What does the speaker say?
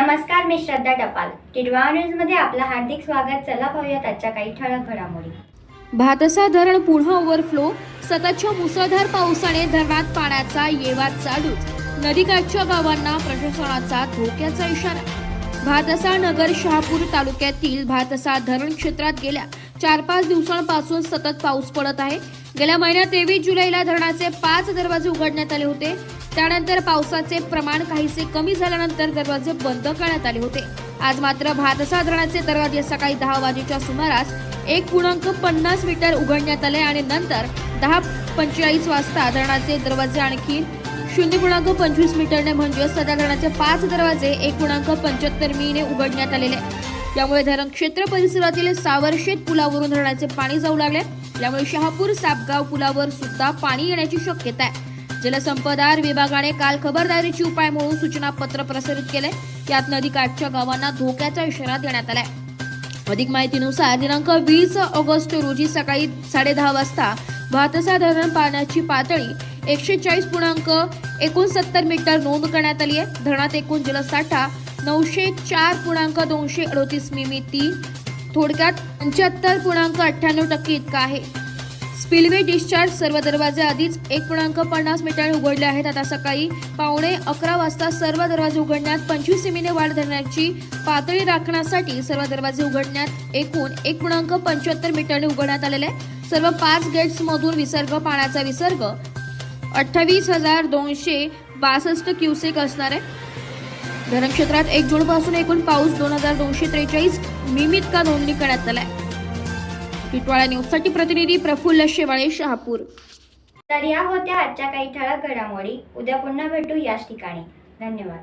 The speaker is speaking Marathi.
नमस्कार मी श्रद्धा टपाल. टिडवा न्यूजमध्ये आपलं हार्दिक स्वागत. चला पाहूयात आजच्या काही ठळक घडामोडी. भातसा धरण पुन्हा ओव्हरफ्लो सततच्या मुसळधार पावसाने धरणात पाण्याचा येवाद चालूच नदीकाठच्या गावांना प्रशासनाचा धोक्याचा इशारा. भातसा नगर शहापूर तालुक्यातील भातसा धरण क्षेत्रात गेल्या चार पाच दिवसांपासून सतत पाऊस पडत आहे. गेल्या महिन्यात तेवीस जुलैला धरणाचे पाच दरवाजे उघडण्यात आले होते. त्यानंतर पावसाचे प्रमाण काहीसे कमी झाल्यानंतर दरवाजे बंद करण्यात आले होते. आज मात्र भातसा धरणाचे दरवाजे सकाळी दहा वाजेच्या सुमारास एक पूर्णांक पन्नास मीटर उघडण्यात आले आणि नंतर दहा पंचेचाळीस वाजता धरणाचे दरवाजे आणखी शून्य पूर्णांक पंचवीस मीटरने म्हणजे सध्या धरणाचे पाच दरवाजे एक पूर्णांक पंच्याहत्तर मीने उघडण्यात आलेले त्यामुळे यामुळे धरण क्षेत्र परिसरातील सावरशेत पुलावरून धरणाचे पाणी जाऊ लागले. यामुळे शहापूर सापगाव पुलावर सुद्धा पाणी येण्याची शक्यता आहे. जलसंपदार विभागाने काल खबरदारीची उपाय म्हणून सूचना पत्र प्रसारित केले. यात नदीकाठच्या गावांना धोक्याचा इशारा देण्यात आलाय. अधिक माहितीनुसार दिनांक वीस ऑगस्ट रोजी सकाळी साडेदहा वाजता भातसा धरण पाण्याची पातळी एकशे चाळीस पूर्णांक एकोणसत्तर मीटर नोंद करण्यात आली आहे. धरणात एकूण जलसाठा नऊशे चार पूर्णांक दोनशे अडोतीस मिमी तीन. थोडक्यात पंच्याहत्तर पूर्णांक अठ्ठ्याण्णव टक्के इतका आहे. स्पिलवे डिस्चार्ज सर्व दरवाजे आधीच एक पूर्णांक पन्नास मीटर उघडले आहेत. आता सकाळी पावणे अकरा वाजता सर्व दरवाजे उघडण्यात पंचवीस सेमीने वाढ धरण्याची पातळी राखण्यासाठी सर्व दरवाजे उघडण्यात एकूण एक पूर्णांक पंच्याहत्तर मीटरने उघडण्यात आलेले आहे. सर्व पाच गेट्समधून विसर्ग पाण्याचा विसर्ग अठ्ठावीस हजार दोनशे बासष्ट क्युसेक असणार आहे. धरणक्षेत्रात एक जून पासून एकूण पाऊस दोन हजार दोनशे त्रेचाळीस मिमितका नोंदणी करण्यात आलाय. टिटवाळा न्यूजसाठी प्रतिनिधी प्रफुल्ल शेवाळे शहापूर. तर या होत्या आजच्या काही ठळक घडामोडी. उद्या पुन्हा भेटू याच ठिकाणी. धन्यवाद.